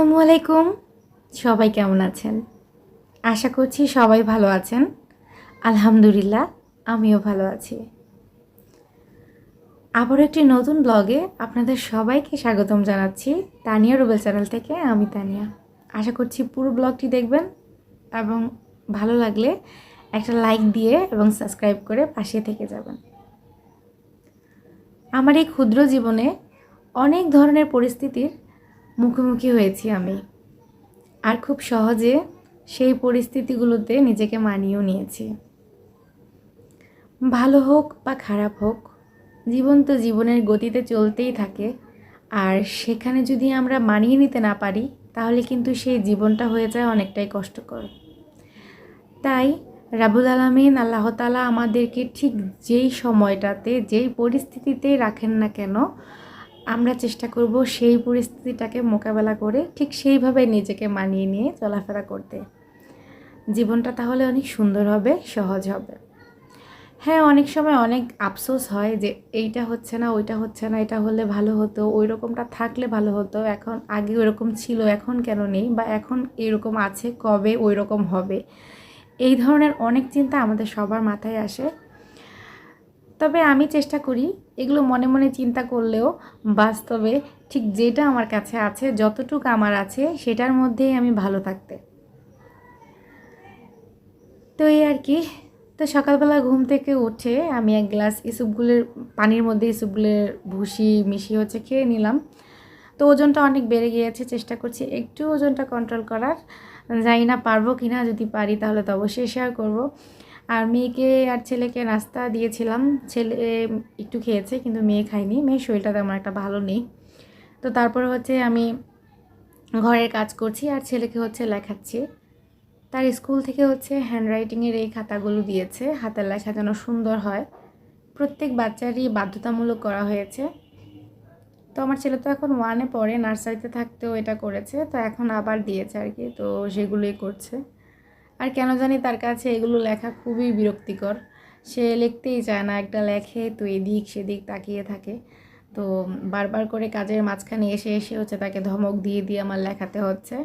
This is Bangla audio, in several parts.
আসসালামু আলাইকুম। সবাই কেমন আছেন? আশা করছি সবাই ভালো আছেন। আলহামদুলিল্লাহ, আমিও ভালো আছি। আবার একটি নতুন ব্লগে আপনাদের সবাইকে স্বাগতম জানাচ্ছি তানিয়া রুবেল চ্যানেল থেকে আমি তানিয়া। আশা করছি পুরো ব্লগটি দেখবেন এবং ভালো লাগলে একটা লাইক দিয়ে এবং সাবস্ক্রাইব করে পাশে থেকে যাবেন। আমার এই ক্ষুদ্র জীবনে অনেক ধরনের পরিস্থিতির মুখোমুখি হয়েছি আমি। আর খুব সহজে সেই পরিস্থিতিগুলোতে নিজেকে মানিয়েও নিয়েছি। ভালো হোক বা খারাপ হোক, জীবন তো জীবনের গতিতে চলতেই থাকে। আর সেখানে যদি আমরা মানিয়ে নিতে না পারি, তাহলে কিন্তু সেই জীবনটা হয়ে যায় অনেকটাই কষ্টকর। তাই রাবুল আলমিন, আল্লাহ তালা আমাদেরকে ঠিক যেই সময়টাতে, যেই পরিস্থিতিতে রাখেন না কেন আমরা চেষ্টা করব সেই পরিস্থিতিটাকে মোকাবেলা করে ঠিক সেইভাবে নিজেকে মানিয়ে নিয়ে চলাফেরা করতে। জীবনটা তাহলে অনেক সুন্দর হবে, সহজ হবে। হ্যাঁ অনেক সময় অনেক আফসোস হয় যে এইটা হচ্ছে না, ওইটা হচ্ছে না, এটা হলে ভালো হতো ওই রকমটা থাকলে ভালো হতো, এখন আগে ওইরকম ছিল, এখন কেন নেই? বা এখন এরকম আছে, কবে ওই রকম হবে? এই ধরনের অনেক চিন্তা আমাদের সবার মাথায় আসে। তবে আমি চেষ্টা করি এগুলো মনে মনে চিন্তা করলেও বাস্তবে ঠিক যেটা আমার কাছে আছে, যতটুকু আমার আছে, সেটার মধ্যেই আমি ভালো থাকতে। তো এই আর কি। তো সকালবেলা ঘুম থেকে উঠে আমি এক গ্লাস ইসুপগুলের পানির মধ্যে ইসুপগুলের ভুসি মিশিয়ে হচ্ছে খেয়ে নিলাম। তো ওজনটা অনেক বেড়ে গিয়েছে, চেষ্টা করছি একটু ওজনটা কন্ট্রোল করার। জানি না পারব কি না যদি পারি তাহলে তো অবশ্যই শেয়ার করব। আর মেয়েকে আর ছেলেকে নাস্তা দিয়েছিলাম। ছেলে একটু খেয়েছে, কিন্তু মেয়ে খায়নি। মেয়ের শরীরটা তেমন একটা ভালো নেই। তো তারপরে হচ্ছে আমি ঘরের কাজ করছি আর ছেলেকে হচ্ছে লেখাচ্ছি। তার স্কুল থেকে হচ্ছে হ্যান্ডরাইটিংয়ের এই খাতাগুলো দিয়েছে। হাতের লেখা যেন সুন্দর হয়। প্রত্যেক বাচ্চারই বাধ্যতামূলক করা হয়েছে। তো আমার ছেলে তো এখন ওয়ানে পড়ে নার্সারিতে থাকতেও এটা করেছে। তো এখন আবার দিয়েছে আর কি। তো সেগুলোই করছে। আর কেন জানি তার কাছে এগুলো লেখা খুবই বিরক্তিকর। সে লিখতেই চায় না, একটা লেখে তো এদিক সেদিক তাকিয়ে থাকে। তো বারবার করে কাজের মাঝখানে এসে এসে হচ্ছে তাকে ধমক দিয়ে দিয়ে আমার লেখাতে হচ্ছে।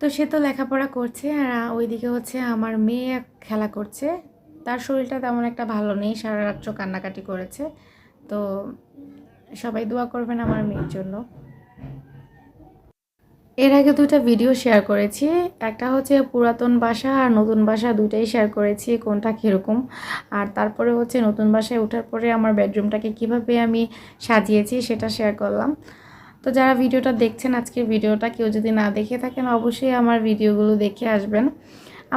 তো সে তো লেখাপড়া করছে আর ওইদিকে হচ্ছে আমার মেয়ে খেলা করছে। তার শরীরটা তেমন একটা ভালো নেই, সারা রাত্র কান্নাকাটি করেছে। তো সবাই দোয়া করবেন আমার মেয়ের জন্য। এর আগে দুটা ভিডিও শেয়ার করেছি। একটা হচ্ছে পুরাতন বাসা আর নতুন বাসা দুটাই শেয়ার করেছি, কোনটা কীরকম। আর তারপরে হচ্ছে নতুন বাসায় ওঠার পরে আমার বেডরুমটাকে কীভাবে আমি সাজিয়েছি সেটা শেয়ার করলাম। তো যারা ভিডিওটা দেখছেন আজকের ভিডিওটা কেউ যদি না দেখে থাকেন, অবশ্যই আমার ভিডিওগুলো দেখে আসবেন।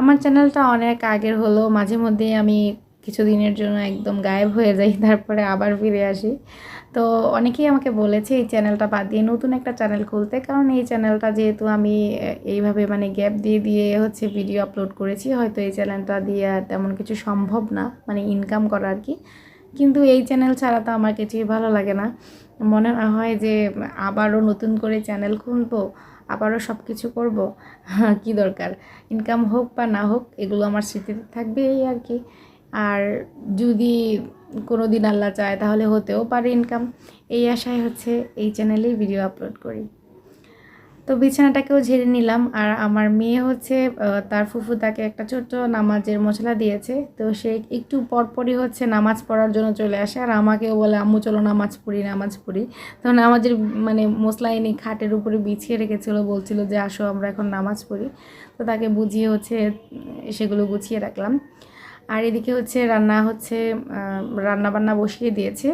আমার চ্যানেলটা অনেক আগের হলো, মাঝে মধ্যেই আমি কিছুদিনের জন্য একদম গায়েব হয়ে যাই, তারপরে আবার ফিরে আসি। তো অনেকেই আমাকে বলেছে, এই চ্যানেলটা বাদ দিয়ে নতুন একটা চ্যানেল খুলতে। কারণ এই চ্যানেলটা যেহেতু আমি এইভাবে মানে গ্যাপ দিয়ে দিয়ে হচ্ছে ভিডিও আপলোড করেছি, হয়তো এই চ্যানেলটা দিয়ে আর তেমন কিছু সম্ভব না মানে ইনকাম করা আর কি। কিন্তু এই চ্যানেল ছাড়া তো আমার কিছুই ভালো লাগে না। মনে না হয় যে আবারও নতুন করে চ্যানেল খুলবো, আবারও সব কিছু করব, কি দরকার? ইনকাম হোক বা না হোক, এগুলো আমার স্মৃতিতে থাকবে এই আর কি। আর যদি কোনো দিন আল্লাহ চায়, তাহলে হতেও পারে ইনকাম এই আশায় হচ্ছে এই চ্যানেলেই ভিডিও আপলোড করি। তো বিছানাটাকেও ঝেড়ে নিলাম। আর আমার মেয়ে হচ্ছে তার ফুফু তাকে একটা ছোট্ট নামাজের মশলা দিয়েছে। তো সে একটু পরপরই হচ্ছে নামাজ পড়ার জন্য চলে আসে। আর আমাকেও বলে, আম্মু, চলো নামাজ পড়ি নামাজ পড়ি। তো নামাজের মানে মশলা এনে খাটের উপরে বিছিয়ে রেখেছিলো। বলছিল যে, আসো, আমরা এখন নামাজ পড়ি। তো তাকে বুঝিয়ে হচ্ছে, সেগুলো গুছিয়ে রাখলাম। আর এদিকে হচ্ছে রান্না হচ্ছে রান্না বান্না বসিয়ে দিয়েছে।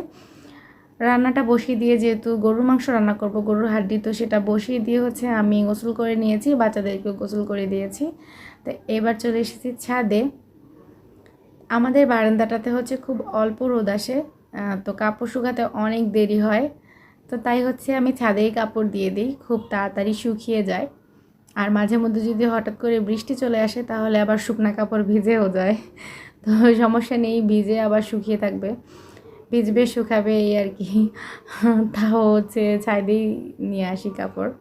রান্নাটা বসিয়ে দিয়ে যেহেতু গরুর মাংস রান্না করব, গরুর হাড্ডি, তো সেটা বসিয়ে দিয়ে হচ্ছে আমি গোসল করে নিয়েছি, বাচ্চাদেরকেও গোসল করে দিয়েছি। তো এবার চলে এসেছি ছাদে। আমাদের বারান্দাটাতে হচ্ছে খুব অল্প রোদ আসে তো কাপড় শুকাতে অনেক দেরি হয়। তো তাই হচ্ছে আমি ছাদেই কাপড় দিয়ে দিই, খুব তাড়াতাড়ি শুকিয়ে যায়। আর মাঝে মধ্যে যদি হঠাৎ করে বৃষ্টি চলে আসে, তাহলে আবার শুকনা কাপড় ভিজেও যায়। তো সমস্যা নেই, ভিজে আবার শুকিয়ে থাকবে। ভিজবে, শুকাবে, এই আর কি। তাও হচ্ছে ছাইদেই নিয়ে আসি কাপড়।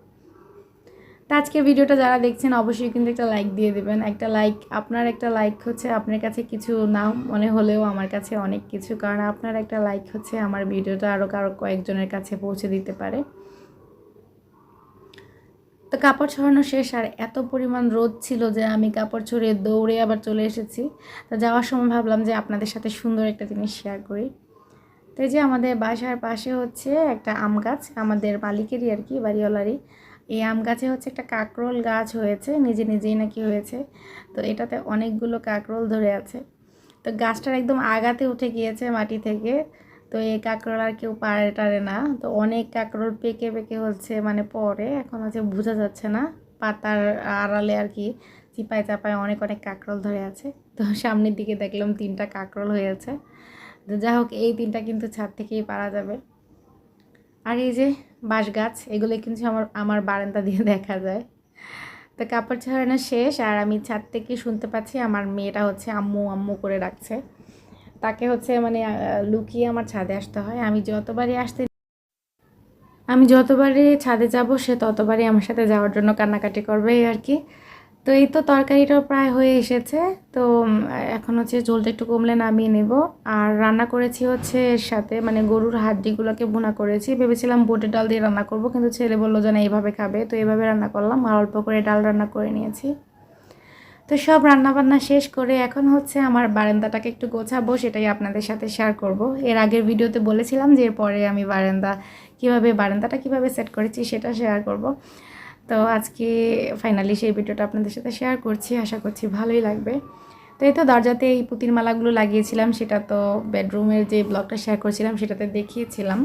তো আজকে ভিডিওটা যারা দেখছেন, অবশ্যই কিন্তু একটা লাইক দিয়ে দেবেন। একটা লাইক আপনার একটা লাইক হচ্ছে আপনার কাছে কিছু না মনে হলেও আমার কাছে অনেক কিছু। কারণ আপনার একটা লাইক হচ্ছে আমার ভিডিওটা আরও কারও কয়েকজনের কাছে পৌঁছে দিতে পারে। তো কাপড় ছড়ানো শেষ, আর এত পরিমাণ রোদ ছিল যে আমি কাপড় ছড়িয়ে দৌড়ে আবার চলে এসেছি। তো যাওয়ার সময় ভাবলাম যে আপনাদের সাথে সুন্দর একটা জিনিস শেয়ার করি। তো এই যে আমাদের বাসার পাশে হচ্ছে একটা আম গাছ, আমাদের মালিকেরই আর কি, বাড়িওয়ালারই। এই আম গাছে হচ্ছে একটা কাকরোল গাছ হয়েছে, নিজে নিজেই নাকি হয়েছে। তো এটাতে অনেকগুলো কাকরোল ধরে আছে। তো গাছটার একদম আগাতে উঠে গিয়েছে মাটি থেকে। তো এই কাঁকরোল আর কেউ পারে টারে না। তো অনেক কাঁকরোল পেকে পেকে হচ্ছে মানে পরে, এখন হচ্ছে বোঝা যাচ্ছে না। পাতার আড়ালে আর কি চিপায় চাপায় অনেক অনেক কাঁকরোল ধরে আছে। তো সামনের দিকে দেখলাম তিনটা কাঁকরোল হয়েছে তো যা হোক, এই তিনটা কিন্তু ছাদ থেকেই পারা যাবে। আর এই যে বাঁশ গাছ এগুলো কিন্তু আমার আমার বারান্দা দিয়ে দেখা যায়। তো কাপড় ছাড়ানো শেষ, আর আমি ছাদ থেকে শুনতে পাচ্ছি আমার মেয়েটা হচ্ছে আম্মু আম্মু করে ডাকছে। তাকে হচ্ছে মানে লুকিয়ে আমার ছাদে আসতে হয়। আমি যতবারই আসতে আমি যতবারই ছাদে যাব, সে ততবারই আমার সাথে যাওয়ার জন্য কান্নাকাটি করবে আর কি। তো এই তো তরকারিটাও প্রায় হয়ে এসেছে। তো এখন হচ্ছে ঝোলটা একটু কমলে নামিয়ে নেব। আর রান্না করেছি হচ্ছে এর সাথে মানে গরুর হাড্ডিগুলোকে বোনা করেছি। ভেবেছিলাম বোটের ডাল দিয়ে রান্না করব, কিন্তু ছেলে বলল যে না এইভাবে খাবে। তো এইভাবে রান্না করলাম। আর অল্প করে ডাল রান্না করে নিয়েছি। তো সব রান্নাবান্না শেষ করে এখন হচ্ছে আমার বারান্দাটাকে একটু গোছাবো, সেটাই আপনাদের সাথে শেয়ার করব। এর আগের ভিডিওতে বলেছিলাম যে এরপরে আমি বারান্দা কীভাবে, বারান্দাটা কীভাবে সেট করেছি সেটা শেয়ার করব। তো আজকে ফাইনালি সেই ভিডিওটা আপনাদের সাথে শেয়ার করছি, আশা করছি ভালোই লাগবে। তো এই তো দরজাতে এই পুতির মালাগুলো লাগিয়েছিলাম, সেটা তো বেডরুমের যে ব্লগটা শেয়ার করছিলাম সেটাতে দেখিয়েছিলাম।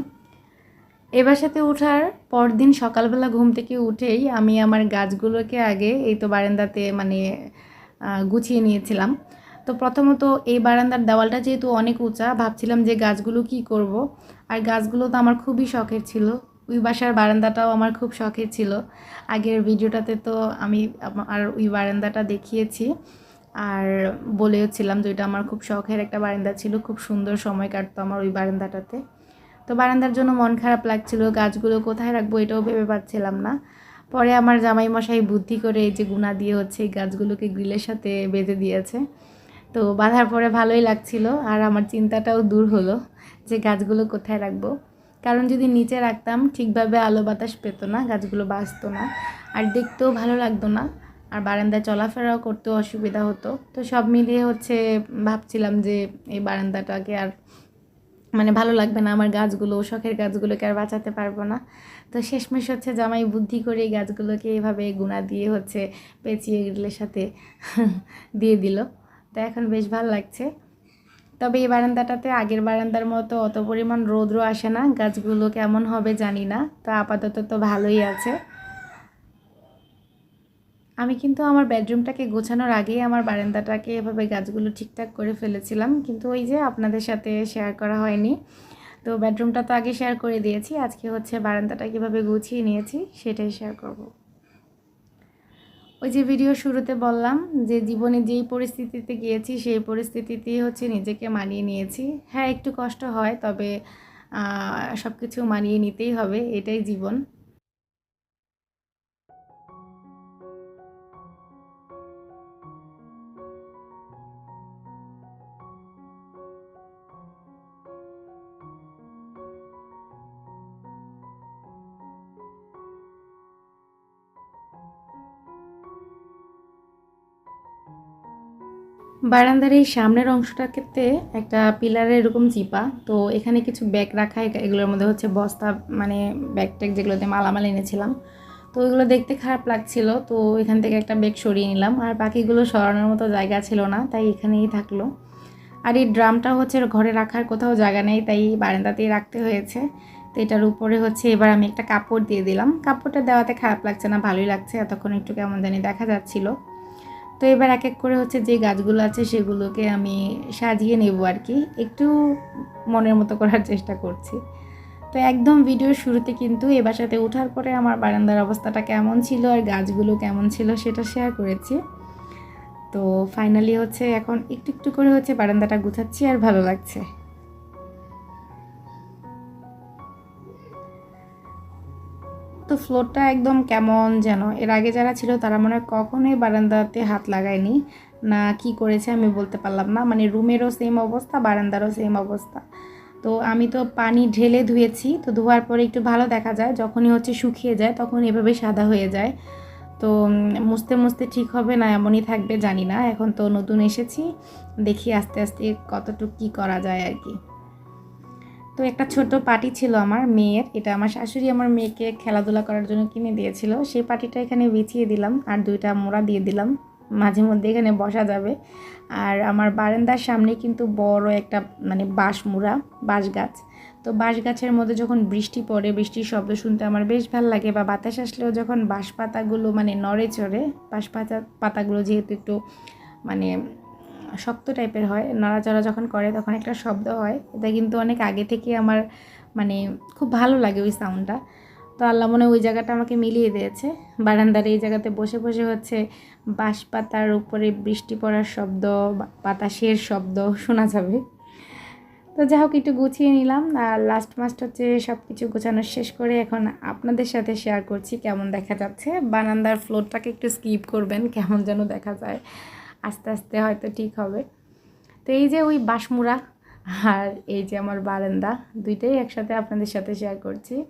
এবার সাথে ওঠার পরদিন সকালবেলা ঘুম থেকে উঠেই আমি আমার গাছগুলোকে আগে এই তো বারান্দাতে মানে গুছিয়ে নিয়েছিলাম। তো প্রথমত এই বারান্দার দেওয়ালটা যেহেতু অনেক উঁচা, ভাবছিলাম যে গাছগুলো কি করব। আর গাছগুলো তো আমার খুবই শখের ছিল। ওই বাসার বারান্দাটাও আমার খুব শখের ছিল। আগের ভিডিওটাতে তো আমি আর ওই বারান্দাটা দেখিয়েছি। আর বলেওছিলাম যে ওইটা আমার খুব শখের একটা বারান্দা ছিল। খুব সুন্দর সময় কাটতো আমার ওই বারান্দাটাতে। তো বারান্দার জন্য মন খারাপ লাগছিল। গাছগুলো কোথায় রাখব এটাও ভেবে পাচ্ছিলাম না। পরে আমার জামাই মশাই বুদ্ধি করে এই যে গুণা দিয়ে হচ্ছে এই গাছগুলোকে গ্রিলের সাথে বেঁধে দিয়েছে। তো বাঁধার পরে ভালোই লাগছিল। আর আমার চিন্তাটাও দূর হলো যে গাছগুলো কোথায় রাখব। কারণ যদি নিচে রাখতাম, ঠিকভাবে আলো বাতাস পেতো না, গাছগুলো বাঁচতো না। আর দেখতেও ভালো লাগতো না। আর বারান্দায় চলাফেরাও করতেও অসুবিধা হতো। তো সব মিলিয়ে হচ্ছে ভাবছিলাম যে এই বারান্দাটাকে আর মানে ভালো লাগবে না আমার গাছগুলো, শখের গাছগুলোকে আর বাঁচাতে পারব না। তো শেষমেশ হচ্ছে জামাই বুদ্ধি করে এই গাছগুলোকে এভাবে গুণা দিয়ে হচ্ছে পেঁচিয়ে গ্রিলের সাথে দিয়ে দিল। তো এখন বেশ ভালো লাগছে। তবে এই বারান্দাটাতে আগের বারান্দার মতো অত পরিমাণ রৌদ্র আসে না। গাছগুলো কেমন হবে জানি না। তো আপাতত তো ভালোই আছে। আমি কিন্তু আমার বেডরুমটাকে গোছানোর আগেই আমার বারান্দাটাকে এভাবে গাছগুলো ঠিকঠাক করে ফেলেছিলাম। কিন্তু ওই যে আপনাদের সাথে শেয়ার করা হয়নি। তো বেডরুমটা তো আগে শেয়ার করে দিয়েছি। আজকে হচ্ছে বারান্দাটা কীভাবে গুছিয়ে নিয়েছি সেটাই শেয়ার করব। ওই যে ভিডিও শুরুতে বললাম যে জীবনে যেই পরিস্থিতিতে গিয়েছি সেই পরিস্থিতিতেই হচ্ছে নিজেকে মানিয়ে নিয়েছি। হ্যাঁ একটু কষ্ট হয়, তবে সব কিছু মানিয়ে নিতেই হবে, এটাই জীবন। বারান্দার এই সামনের অংশটাতে একটা পিলারের এরকম চিপা তো এখানে কিছু ব্যাগ রাখা এগুলোর মধ্যে হচ্ছে বস্তা মানে ব্যাগ ট্যাগ যেগুলোতে মালামাল এনেছিলাম। তো ওইগুলো দেখতে খারাপ লাগছিল, তো এখান থেকে একটা ব্যাগ সরিয়ে নিলাম। আর বাকিগুলো সরানোর মতো জায়গা ছিল না, তাই এখানেই থাকল। আর এই ড্রামটা হচ্ছে ঘরে রাখার কোথাও জায়গা নেই, তাই বারান্দাতেই রাখতে হয়েছে। তো এটার উপরে হচ্ছে এবার আমি একটা কাপড় দিয়ে দিলাম। কাপড়টা দেওয়াতে খারাপ লাগছে না, ভালোই লাগছে, এতক্ষণ একটু কেমন জানি দেখা যাচ্ছিল। তো এবার এক এক করে হচ্ছে যে গাছগুলো আছে সেগুলোকে আমি সাজিয়ে নেব আর কি। একটু মনের মতো করার চেষ্টা করছি। তো একদম ভিডিওর শুরুতে কিন্তু এ বাসাতে ওঠার পরে আমার বারান্দার অবস্থাটা কেমন ছিল আর গাছগুলো কেমন ছিল সেটা শেয়ার করেছি। তো ফাইনালি হচ্ছে এখন একটু একটু করে হচ্ছে বারান্দাটা গুছাচ্ছি আর ভালো লাগছে। ফ্লোরটা একদম কেমন যেন। এর আগে যারা ছিল তারা মনে হয় কখনোই বারান্দাতে হাত লাগায়নি। না, কি করেছে আমি বলতে পারলাম না। মানে রুমেরও সেম অবস্থা, বারান্দারও সেম অবস্থা। তো আমি তো পানি ঢেলে ধুয়েছি। তো ধোয়ার পরে একটু ভালো দেখা যায়। যখনই হচ্ছে শুকিয়ে যায়, তখন এভাবে সাদা হয়ে যায়। তো মুছতে মুছতে ঠিক হবে না এমনই থাকবে জানি না। এখন তো নতুন এসেছি। দেখি আস্তে আস্তে কতটুকু কী করা যায় আর কি। তো একটা ছোট পাটি ছিল আমার মেয়ের। এটা আমার শাশুড়ি আমার মেয়েকে খেলাধুলা করার জন্য কিনে দিয়েছিল। সেই পাটিটা এখানে বিছিয়ে দিলাম আর দুইটা মোড়া দিয়ে দিলাম। মাঝে মধ্যে এখানে বসা যাবে। আর আমার বারান্দার সামনে কিন্তু বড় একটা মানে বাঁশ মুড়া, বাঁশ গাছ। তো বাঁশ গাছের মধ্যে যখন বৃষ্টি পড়ে, বৃষ্টির শব্দ শুনতে আমার বেশ ভালো লাগে বা বাতাস আসলেও যখন বাঁশ পাতাগুলো মানে নড়ে চড়ে বাঁশ পাতা পাতাগুলো যেহেতু একটু মানে শক্ত টাইপের হয়। নড়াচড়া যখন করে তখন একটা শব্দ হয়। এটা কিন্তু অনেক আগে থেকে আমার মানে খুব ভালো লাগে ওই সাউন্ডটা তো আল্লাহ মনে ওই জায়গাটা আমাকে মিলিয়ে দিয়েছে। বারান্দার এই জায়গাতে বসে বসে হচ্ছে বাঁশ পাতার উপরে বৃষ্টি পড়ার শব্দ বাতাসের শব্দ শোনা যাবে। তো যাই হোক, একটু গুছিয়ে নিলাম। আর লাস্ট মাস্ট হচ্ছে সব কিছু গোছানো শেষ করে এখন আপনাদের সাথে শেয়ার করছি কেমন দেখা যাচ্ছে। বারান্দার ফ্লোরটাকে একটু স্কিপ করবেন, কেমন যেন দেখা যায়। আস্তে আস্তে হয়তো ঠিক হবে। তো এই যে ওই বাঁশমুড়া আর এই যে আমার বারান্দা, দুইটাই একসাথে আপনাদের সাথে শেয়ার করছি।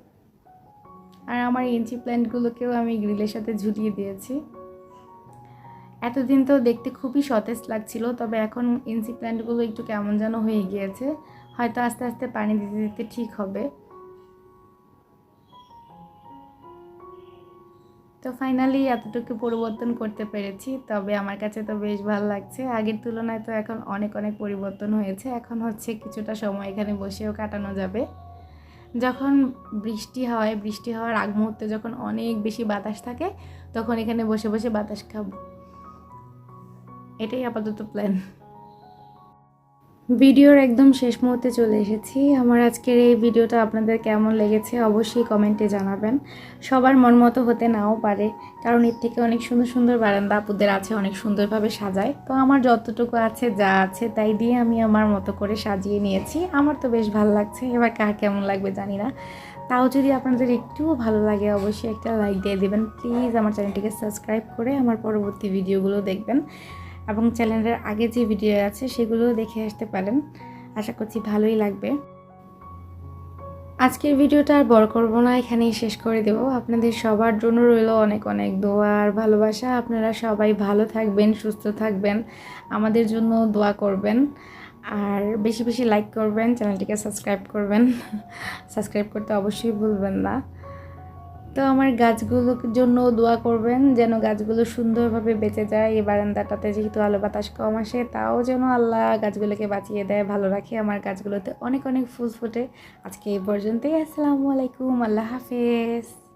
আর আমার ইঞ্চি প্ল্যান্টগুলোকেও আমি গ্রিলের সাথে ঝুলিয়ে দিয়েছি। এতদিন তো দেখতে খুবই সতেজ লাগছিল, তবে এখন ইঞ্চি প্ল্যান্টগুলো একটু কেমন যেন হয়ে গিয়েছে। হয়তো আস্তে আস্তে পানি দিতে দিতে ঠিক হবে। তো ফাইনালি এতটুকু পরিবর্তন করতে পেরেছি, তবে আমার কাছে তো বেশ ভালো লাগছে। আগের তুলনায় তো এখন অনেক অনেক পরিবর্তন হয়েছে। এখন হচ্ছে কিছুটা সময় এখানে বসেও কাটানো যাবে। যখন বৃষ্টি হয়, বৃষ্টি হওয়ার আগ মুহূর্তে যখন অনেক বেশি বাতাস থাকে, তখন এখানে বসে বসে বাতাস খাব। এটাই আপাতত প্ল্যান ভিডিওর একদম শেষ মুহূর্তে চলে এসেছি। আমার আজকের এই ভিডিওটা আপনাদের কেমন লেগেছে অবশ্যই কমেন্টে জানাবেন। সবার মন মতো হতে নাও পারে, কারণ এর থেকে অনেক সুন্দর সুন্দর বারান্দা আপুদের আছে, অনেক সুন্দরভাবে সাজায়। তো আমার যতটুকু আছে, যা আছে, তাই দিয়ে আমি আমার মতো করে সাজিয়ে নিয়েছি। আমার তো বেশ ভালো লাগছে, এবার কার কেমন লাগবে জানি না। তাও যদি আপনাদের একটুও ভালো লাগে, অবশ্যই একটা লাইক দিয়ে দেবেন। প্লিজ আমার চ্যানেলটিকে সাবস্ক্রাইব করে আমার পরবর্তী ভিডিওগুলো দেখবেন। এবং চ্যানেলের আগে যে ভিডিও আছে সেগুলোও দেখে আসতে পারেন। আশা করছি ভালোই লাগবে। আজকের ভিডিওটা আর বড় করব না, এখানেই শেষ করে দেব। আপনাদের সবার জন্য রইল অনেক অনেক দোয়া আর ভালোবাসা। আপনারা সবাই ভালো থাকবেন, সুস্থ থাকবেন, আমাদের জন্য দোয়া করবেন। আর বেশি বেশি লাইক করবেন, চ্যানেলটিকে সাবস্ক্রাইব করবেন। সাবস্ক্রাইব করতে অবশ্যই ভুলবেন না। তো আমার গাছগুলোর জন্য দোয়া করবেন যেন গাছগুলো সুন্দরভাবে বেঁচে যায়। এই বারান্দাটাতে যেহেতু আলো বাতাস কম আসে, তাও যেন আল্লাহ গাছগুলোকে বাঁচিয়ে দেয়, ভালো রাখে। আমার গাছগুলোতে অনেক অনেক ফুল ফোটে। আজকে এই পর্যন্তই। আসসালামু আলাইকুম। আল্লাহ হাফেজ।